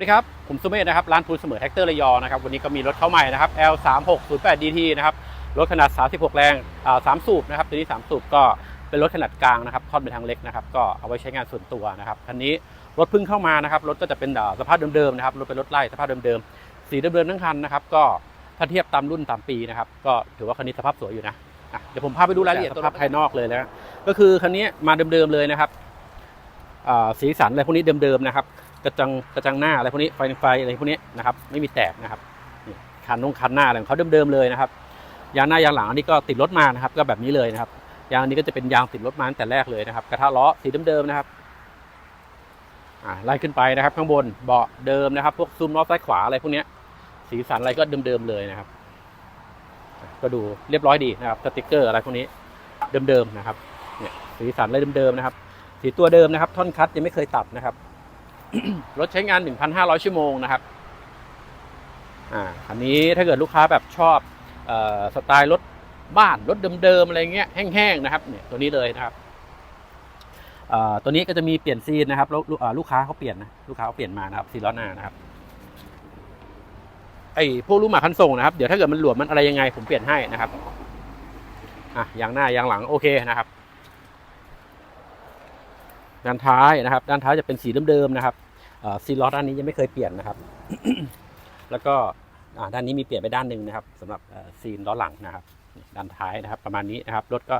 สวัสดีครับ ผมสุเมธนะครับ ร้านพูนเสมอแท็กเตอร์ระยองนะครับ วันนี้ก็มีรถเข้าใหม่นะครับ L 3 6 0 8 DT นะครับ รถขนาด 36 แรงอ่า3สูบนะครับ ตัวนี้ 3 สูบก็เป็นรถขนาดกลางนะครับทอดเป็นทางเล็กนะครับ ก็เอาไว้ใช้งานส่วนตัวนะครับ คันนี้รถเพิ่งเข้ามานะครับ รถก็จะเป็นอ่าสภาพเดิมๆนะครับ รถเป็นรถไล่สภาพเดิมๆ สีเดิมๆทั้งคันนะครับ ก็ถ้าเทียบตามรุ่นตามปีนะครับ ก็ถือว่าคันนี้สภาพสวยอยู่นะอะเดี๋ยวผมพาไปดูรายละเอียดสภาพภายนอกเลยนะ ก็คือคันนี้มาเดิมๆเลยนะครับอ่าสีสันอะไรพวกนี้เดิมๆนะครับ กระจังกระจังหน้าอะไรพวกนี้ไฟไฟอะไรพวกนี้นะครับไม่มีแตกนะครับคันนงคันหน้าอะไรของเขาเดิมๆเลยนะครับยางหน้ายางหลังอันนี้ก็ติดรถมานะครับ ก็แบบนี้เลยนะครับยางอันนี้ก็จะเป็นยางติดรถมาตั้งแต่แรกเลยนะครับ กระทะล้อสีเดิมๆนะครับไล่ขึ้นไปนะครับ ข้างบนเบาะเดิมนะครับ พวกซุ้มล้อซ้ายขวาอะไรพวกนี้สีสันอะไรก็เดิมๆเลยนะครับอะก็ดูเรียบร้อยดีนะครับสติกเกอร์อะไรพวกนี้เดิมๆนะครับเนี่ยสีสันอะไรเดิมๆนะครับ สีตัวเดิมนะครับ ท่อนคัดยังไม่เคยตัดนะครับ รถใช้งาน 1,500 ชั่วโมงนะครับอ่าอันนี้ถ้าเกิดลูกค้าแบบชอบออสไตล์รถบ้านรถเดิมๆอะไรเงี้ยแห้งๆนะครับเนี่ยตัวนี้เลยนะครับอ่อตัวนี้ก็จะมีเปลี่ยนซีนนะครับแล้วลูกอ่าลูกค้าเขาเปลี่ยนนะลูกค้าเขาเปลี่ยนมานะครับซีล้อหน้านะครับไอ้พวกลูกหมาคันส่งนะครับเดี๋ยวถ้าเกิดมันหลวมมันอะไรยังไงผมเปลี่ยนให้นะครับอะยางหน้ายางหลังโอเคนะครับ ด้านท้ายนะครับ ด้านท้ายจะเป็นสีเดิมๆนะครับซีล้อด้านนี้ยังไม่เคยเปลี่ยนนะครับ แล้วก็ด้านนี้มีเปลี่ยนไปด้านหนึ่งนะครับสำหรับซีนล้อหลังนะครับ ด้านท้ายนะครับ ประมาณนี้นะครับรถก็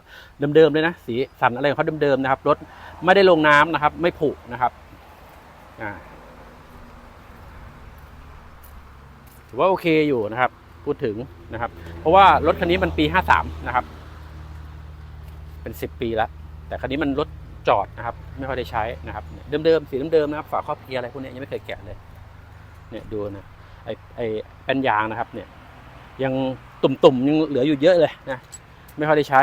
เดิมๆเลยนะสีสันอะไรของเขาเดิมๆนะครับรถไม่ได้ลงน้ำนะครับ ไม่ผุนะครับถือว่าโอเคอยู่นะครับ พูดถึงนะครับ เพราะว่ารถคันนี้มันปี 53 นะครับ เป็น 10 ปีแล้ว แต่คันนี้มันรถ จอดนะครับ ไม่ค่อยได้ใช้นะครับเดิมๆสีเดิมๆนะครับฝาครอบเกียร์อะไรพวกนี้ยังไม่เคยแกะเลย เนี่ยดูนะไอไอแป้นยางนะครับ เนี่ย ยังตุ่มๆยังเหลืออยู่เยอะเลยนะไม่ค่อยได้ใช้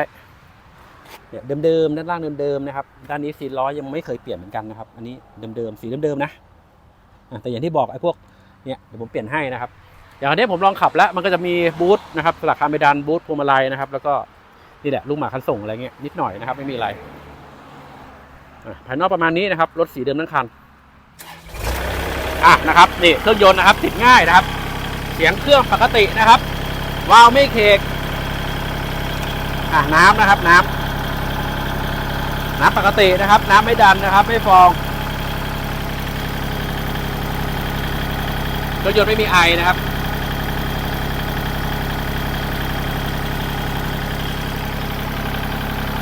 เนี่ยเดิมๆด้านล่างเดิมๆนะครับ ด้านนี้สีล้อยังไม่เคยเปลี่ยนเหมือนกันนะครับ อันนี้เดิมๆสีเดิมๆนะแต่อย่างที่บอกไอ้พวกเนี่ยเดี๋ยวผมเปลี่ยนให้นะครับอย่างอันนี้ผมลองขับแล้วมันก็จะมีบูทนะครับสลักคาร์เมดานบูทพวงมาลัยนะครับ แล้วก็นี่แหละลูกหมาคันส่งอะไรเงี้ยนิดหน่อยนะครับ ไม่มีอะไร ภายนอกประมาณนี้นะครับ รถสีเดิมทั้งคันอะนะครับนี่เครื่องยนต์นะครับติดง่ายนะครับ เสียงเครื่องปกตินะครับวาล์วไม่เคกอะน้ำนะครับน้ำน้ำปกตินะครับ น้ำไม่ดันนะครับ ไม่ฟองเครื่องยนต์ไม่มีไอนะครับ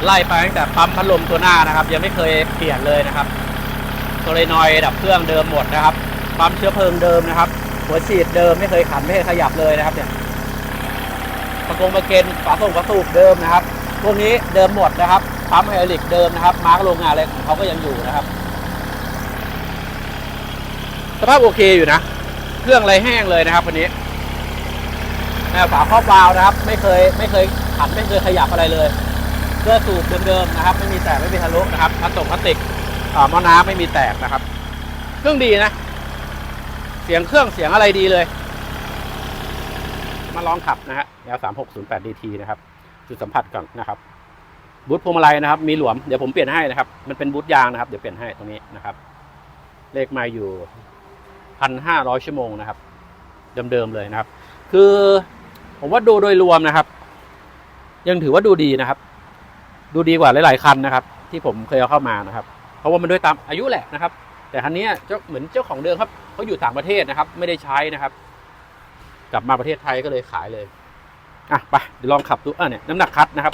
ไล่ไปตั้งแต่ปั๊มพัดลมตัวหน้านะครับ ยังไม่เคยเปลี่ยนเลยนะครับโซเลนอยดับเครื่องเดิมหมดนะครับปั๊มเชื้อเพลิงเดิมนะครับ หัวฉีดเดิมไม่เคยขันไม่เคยขยับเลยนะครับเนี่ยประกงประเกนฝาส่งฝาสูบเดิมนะครับพวกนี้เดิมหมดนะครับปั๊มไฮดรอลิกเดิมนะครับ มาร์กโรงงานอะไรของเขาก็ยังอยู่นะครับ สภาพโอเคอยู่นะเครื่องอะไรแห้งเลยนะครับวันนี้แม่ฝาครอบวาล์วนะครับ ไม่เคยไม่เคยขันไม่เคยขยับอะไรเลย เพื่อสูบเดิมๆนะครับ ไม่มีแตกไม่มีทะลุนะครับพลาสติกพลาสติกหม้อน้ำไม่มีแตกนะครับ เครื่องดีนะ เสียงเครื่องเสียงอะไรดีเลย มาลองขับนะฮะ L 3 6 0 8 DT นะครับ จุดสัมผัสก่อนนะครับบูทพวงมาลัยนะครับ มีหลวมเดี๋ยวผมเปลี่ยนให้นะครับ มันเป็นบูทยางนะครับ เดี๋ยวเปลี่ยนให้ตรงนี้นะครับ เลขไมาอยู่พันห้าร้อยชั่วโมงนะครับ เดิมๆเลยนะครับ คือผมว่าดูโดยรวมนะครับ ยังถือว่าดูดีนะครับ ดูดีกว่าหลาย ๆ คันนะครับ ที่ผมเคยเอาเข้ามานะครับ เพราะว่ามันด้วยตามอายุแหละนะครับ แต่คันนี้เจ้าเหมือนเจ้าของเดิมครับเขาอยู่ต่างประเทศนะครับ ไม่ได้ใช้นะครับ กลับมาประเทศไทยก็เลยขายเลยอะไปเดี๋ยวลองขับดูอะเนี่ยน้ำหนักคัดนะครับ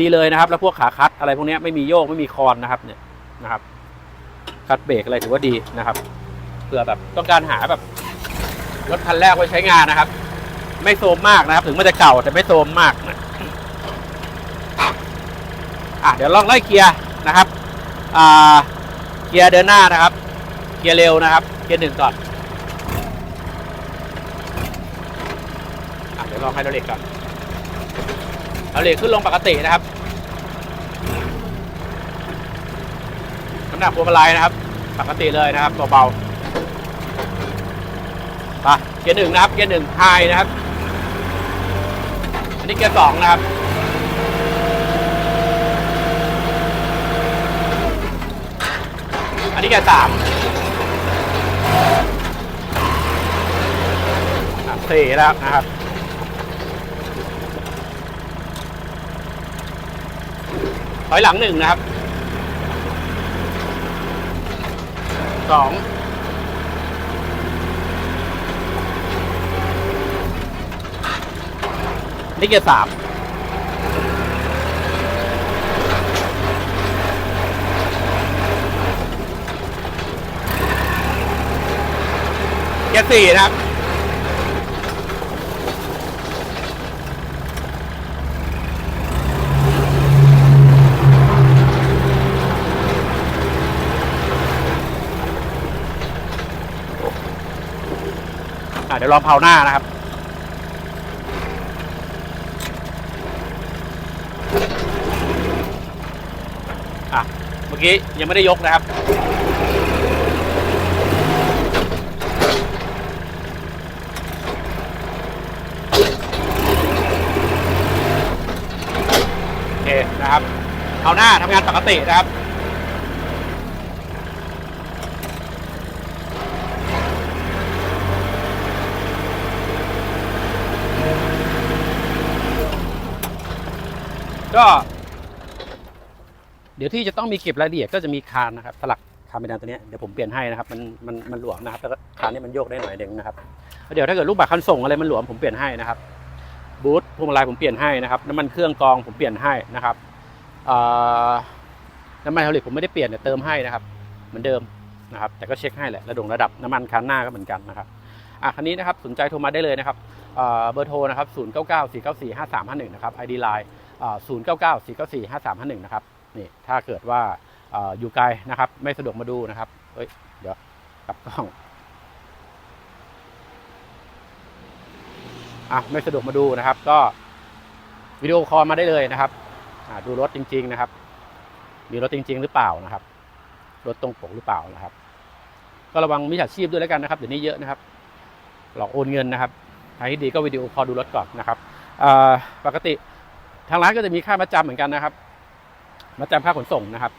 ดีเลยนะครับ แล้วพวกขาคัดอะไรพวกนี้ไม่มีโยกไม่มีคอนนะครับ เนี่ยนะครับคัดเบรกอะไรถือว่าดีนะครับเผื่อแบบต้องการหาแบบรถคันแรกไว้ใช้งานนะครับ ไม่โซมมากนะครับ ถึงมันจะเก่าแต่ไม่โซมมากนะ อะเดี๋ยวลองไล่เกียร์นะครับอ่าเกียร์เดินหน้านะครับ เกียร์เร็วนะครับ เกียร์หนึ่งก่อนอะเดี๋ยวลองไฮดรอลิกก่อนไฮดรอลิกขึ้นลงปกตินะครับน้ำหนักพวงมาลัยนะครับ ปกติเลยนะครับเบาๆไปเกียร์หนึ่งนะครับ เกียร์หนึ่งไฮนะครับ อันนี้เกียร์สองนะครับ นนี้แกสามสี่แล้วนะครับถอยหลังหนึ่งนะครับสองนี่เกียร์สาม เกียร์สี่นะครับ อะเดี๋ยวลองเผาหน้านะครับ อะ เมื่อกี้ยังไม่ได้ยกนะครับ โอเคนะครับ เอาหน้าทำงานปกตินะครับก็ เดี๋ยวที่จะต้องมีเก็บรายละเอียดก็จะมีคานนะครับสลักคานไปดานตัวเนี้ยเดี๋ยวผมเปลี่ยนให้นะครับมันมันมันหลวมนะครับแล้วก็คานนี้มันโยกได้หน่อยหนึ่งนะครับเดี๋ยวถ้าเกิดรูปแบบคันส่งอะไรมันหลวมผมเปลี่ยนให้นะครับบูทพวงมาลัยผมเปลี่ยนให้นะครับน้ำมันเครื่องกองผมเปลี่ยนให้นะครับ น้ำมันไฮดรอลิกผมไม่ได้เปลี่ยนแต่เติมให้นะครับ เหมือนเดิมนะครับ แต่ก็เช็คให้แหละระดงระดับน้ำมันคันหน้าก็เหมือนกันนะครับอะคันนี้นะครับสนใจโทรมาได้เลยนะครับเบอร์โทรนะครับ0 9 9 4 9 4 5 3 5 1 นะครับ ID Line ศูนย์เก้าเก้าสี่เก้าสี่ห้าสามห้าหนึ่งนะครับนี่ถ้าเกิดว่าออยู่ไกลนะครับ ไม่สะดวกมาดูนะครับเอ้ยเดี๋ยวกลับกล้องอะไม่สะดวกมาดูนะครับ ก็วิดีโอคอลมาได้เลยนะครับ ดูรถจริง ๆนะครับ มีรถจริง ๆ หรือเปล่านะครับ รถตรงปกหรือเปล่านะครับ ก็ระวังมิจฉาชีพด้วยแล้วกันนะครับเดี๋ยวนี้เยอะนะครับ หลอกโอนเงินนะครับทางที่ดีก็วิดีโอคอลดูรถก่อนนะครับปกติทางร้านก็จะมีค่ามาจำเหมือนกันนะครับ มาจำค่าขนส่งนะครับ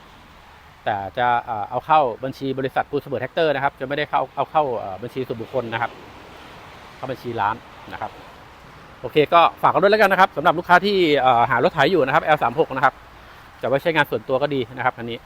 แต่จะเอาเข้าบัญชีบริษัทปูเสมอแท็กเตอร์นะครับ จะไม่ได้เข้าเอาเข้าบัญชีส่วนบุคคลนะครับ เข้าบัญชีร้านนะครับ โอเคก็ฝากกันด้วยแล้วกันนะครับสำหรับลูกค้าที่หารถไถอยู่นะครับ L36 นะครับจะไว้ใช้งานส่วนตัวก็ดีนะครับอันนี้